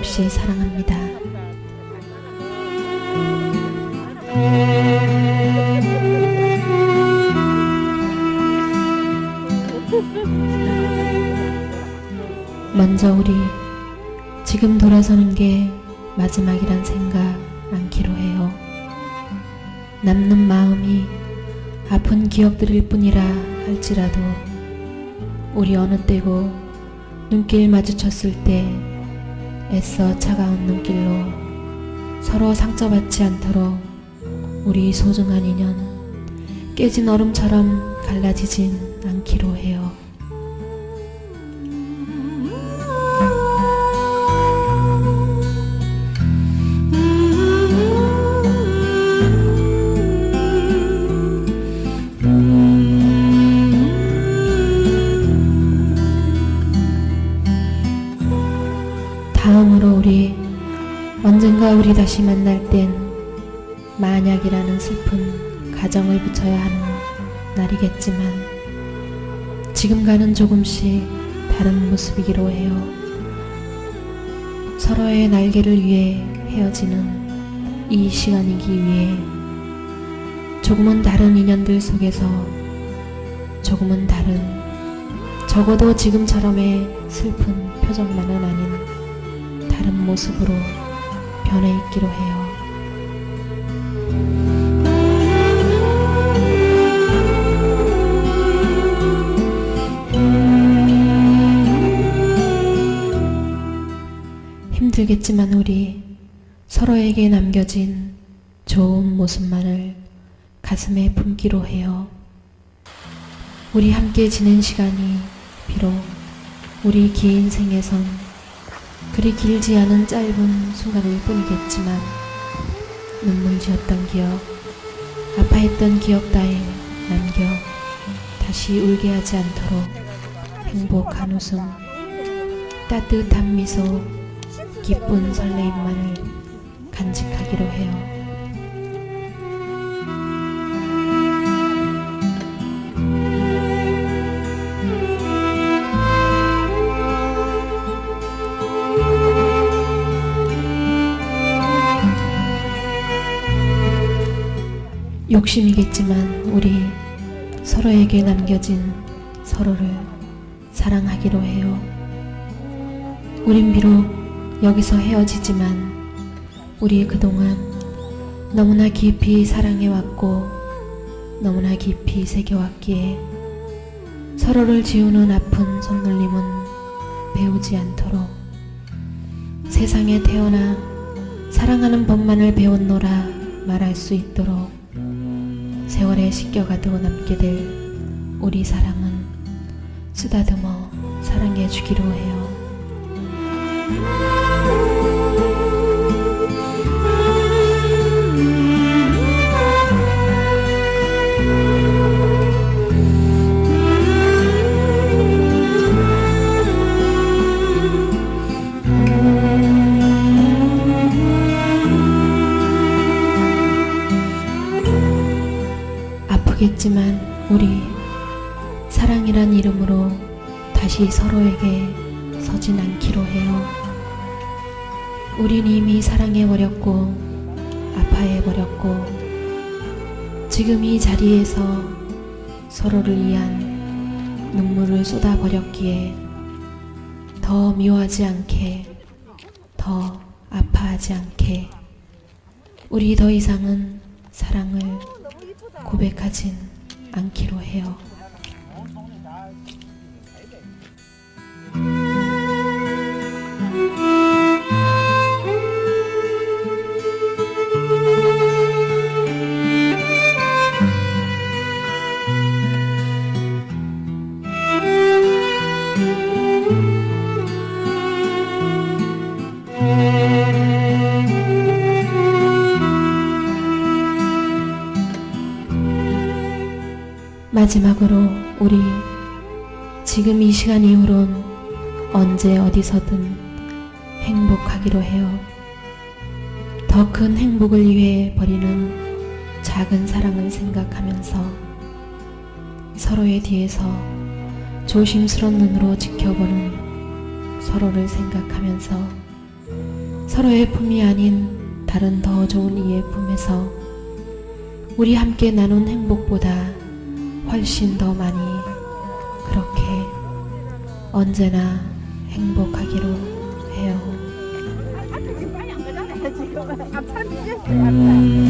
끝없이 사랑합니다. 먼저 우리 지금 돌아서는 게 마지막이란 생각 않기로 해요. 남는 마음이 아픈 기억들일 뿐이라 할지라도 우리 어느 때고 눈길 마주쳤을 때 애써 차가운 눈길로 서로 상처받지 않도록 우리 소중한 인연 깨진 얼음처럼 갈라지진 않기로 해요. 다음으로 우리 언젠가 우리 다시 만날 땐 만약이라는 슬픈 가정을 붙여야 하는 날이겠지만 지금과는 조금씩 다른 모습이기로 해요. 서로의 날개를 위해 헤어지는 이 시간이기 위해 조금은 다른 인연들 속에서 조금은 다른 적어도 지금처럼의 슬픈 표정만은 아닌 다른 모습으로 변해 있기로 해요. 힘들겠지만 우리 서로에게 남겨진 좋은 모습만을 가슴에 품기로 해요. 우리 함께 지낸 시간이 비록 우리 긴 인생에선 그리 길지 않은 짧은 순간일 뿐이겠지만 눈물 지었던 기억, 아파했던 기억 따위 남겨 다시 울게 하지 않도록 행복한 웃음, 따뜻한 미소, 기쁜 설레임만을 간직하기로 해요. 욕심이겠지만 우리 서로에게 남겨진 서로를 사랑하기로 해요. 우린 비록 여기서 헤어지지만 우리 그동안 너무나 깊이 사랑해왔고 너무나 깊이 새겨왔기에 서로를 지우는 아픈 손놀림은 배우지 않도록 세상에 태어나 사랑하는 법만을 배웠노라 말할 수 있도록 세월에 씻겨가도 남게 될 우리 사랑은 쓰다듬어 사랑해 주기로 해요. 우리 사랑이란 이름으로 다시 서로에게 서진 않기로 해요. 우린 이미 사랑해버렸고 아파해버렸고 지금 이 자리에서 서로를 위한 눈물을 쏟아버렸기에 더 미워하지 않게 더 아파하지 않게 우리 더 이상은 사랑을 고백하진 않기로 해요. 마지막으로 우리 지금 이 시간 이후론 언제 어디서든 행복하기로 해요. 더 큰 행복을 위해 버리는 작은 사랑을 생각하면서 서로의 뒤에서 조심스런 눈으로 지켜보는 서로를 생각하면서 서로의 품이 아닌 다른 더 좋은 이의 품에서 우리 함께 나눈 행복보다 훨씬 더 많이 그렇게 언제나 행복하기로 해요. When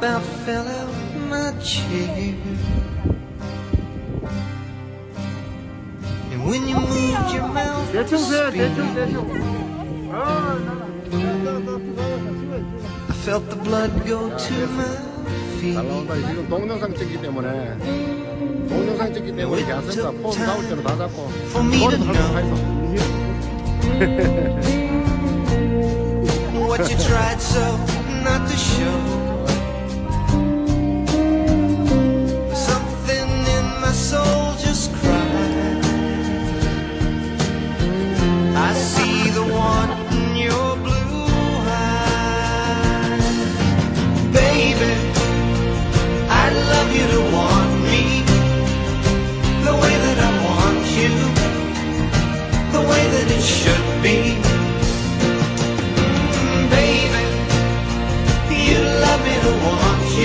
about out my chair. And when you moved your mouth to speak. 아, I felt the blood go to my 잘 feet. 나온다. 지금 동영상 찍기 때문에 동영상 찍기 때문에 야생가 폼 나올 때는 다 잡고 머리도 다 know 있어. what you tried so not to show.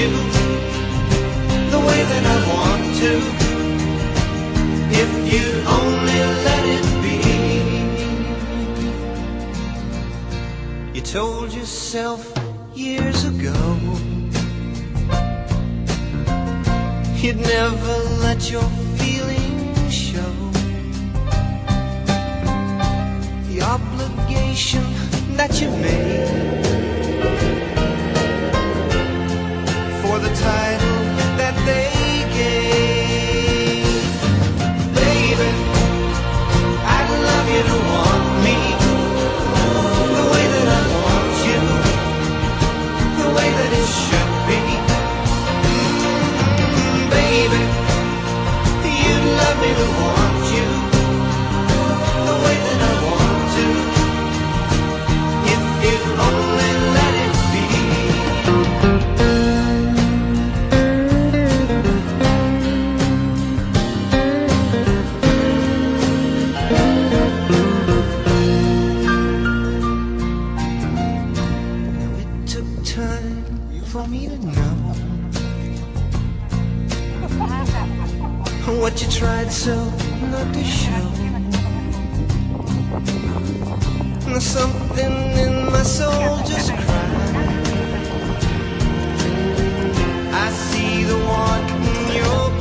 You the way that I want to. If you'd only let it be. You told yourself years ago you'd never let your feelings show. The obligation that you made what you tried so not to show. Now something in my soul just cried. I see the one in your